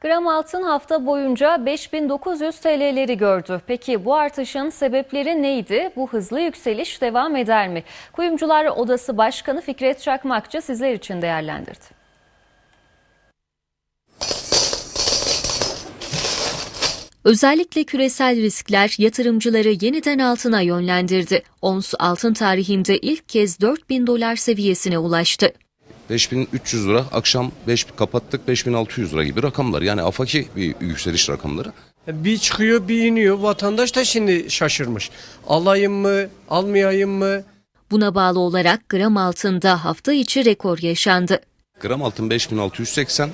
Gram altın hafta boyunca 5900 TL'leri gördü. Peki bu artışın sebepleri neydi? Bu hızlı yükseliş devam eder mi? Kuyumcular Odası Başkanı Fikret Çakmakçı sizler için değerlendirdi. Özellikle küresel riskler yatırımcıları yeniden altına yönlendirdi. Ons altın tarihinde ilk kez 4000 dolar seviyesine ulaştı. 5300 lira akşam 5 kapattık 5600 lira gibi rakamlar. Yani afaki bir yükseliş rakamları. Bir çıkıyor bir iniyor. Vatandaş da şimdi şaşırmış. Alayım mı, almayayım mı? Buna bağlı olarak gram altında hafta içi rekor yaşandı. Gram altın 5680,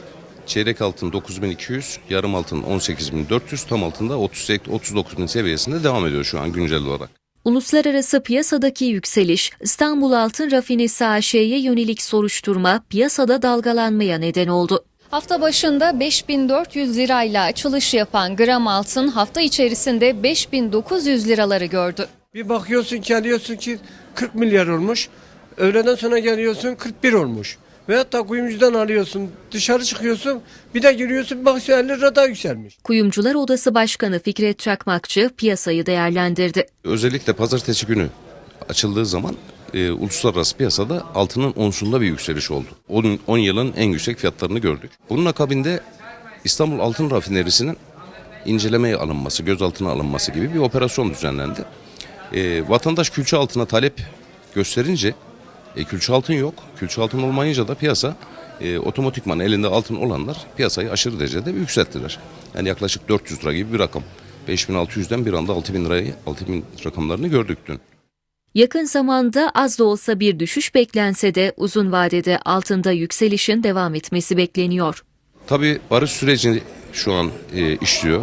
çeyrek altın 9200, yarım altın 18400, tam altın da 38 39000 seviyesinde devam ediyor şu an güncel olarak. Uluslararası piyasadaki yükseliş, İstanbul Altın Rafinesi AŞ'ye yönelik soruşturma piyasada dalgalanmaya neden oldu. Hafta başında 5400 lirayla açılış yapan gram altın hafta içerisinde 5900 liraları gördü. Bir bakıyorsun ki alıyorsun ki 40 milyar olmuş. Öğleden sonra geliyorsun 41 olmuş. Veyahut da kuyumcudan alıyorsun dışarı çıkıyorsun bir de giriyorsun bir bakıyorsun 50 lira daha yükselmiş. Kuyumcular Odası Başkanı Fikret Çakmakçı piyasayı değerlendirdi. Özellikle pazartesi günü açıldığı zaman e, uluslararası piyasada altının onsunda bir yükseliş oldu. 10, 10 yılın en yüksek fiyatlarını gördük. Bunun akabinde İstanbul Altın Rafinerisi'nin incelemeye alınması, gözaltına alınması gibi bir operasyon düzenlendi. E, vatandaş külçe altına talep gösterince e, külçe altın yok. Külçe altın olmayınca da piyasa e, otomatikman elinde altın olanlar piyasayı aşırı derecede yükselttiler. Yani yaklaşık 400 lira gibi bir rakam. 5600'den bir anda 6000 lirayı 6000 rakamlarını gördük dün. Yakın zamanda az da olsa bir düşüş beklense de uzun vadede altında yükselişin devam etmesi bekleniyor. Tabii barış süreci şu an e, işliyor.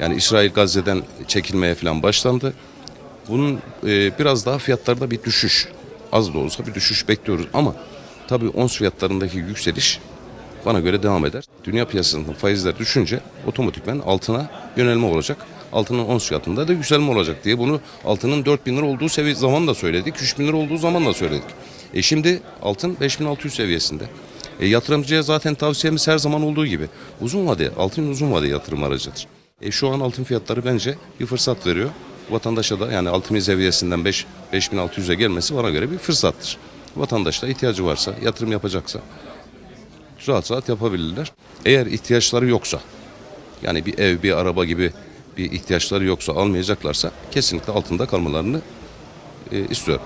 Yani İsrail Gazze'den çekilmeye falan başlandı. Bunun e, biraz daha fiyatlarda bir düşüş, az da olsa bir düşüş bekliyoruz ama tabii ons fiyatlarındaki yükseliş bana göre devam eder. Dünya piyasasında faizler düşünce otomatikmen altına yönelme olacak. Altının ons fiyatında da yükselme olacak diye bunu altının 4000 lira olduğu seviye zaman da söyledik. 3000 lira olduğu zaman da söyledik. E şimdi altın 5600 seviyesinde. E, yatırımcıya zaten tavsiyemiz her zaman olduğu gibi uzun vade, altın uzun vade yatırım aracıdır. E, şu an altın fiyatları bence bir fırsat veriyor. Vatandaşa da yani altın seviyesinden 5 5600'e gelmesi bana göre bir fırsattır. Vatandaş da ihtiyacı varsa, yatırım yapacaksa rahat rahat yapabilirler. Eğer ihtiyaçları yoksa yani bir ev, bir araba gibi bir ihtiyaçları yoksa almayacaklarsa kesinlikle altında kalmalarını e, istiyorum.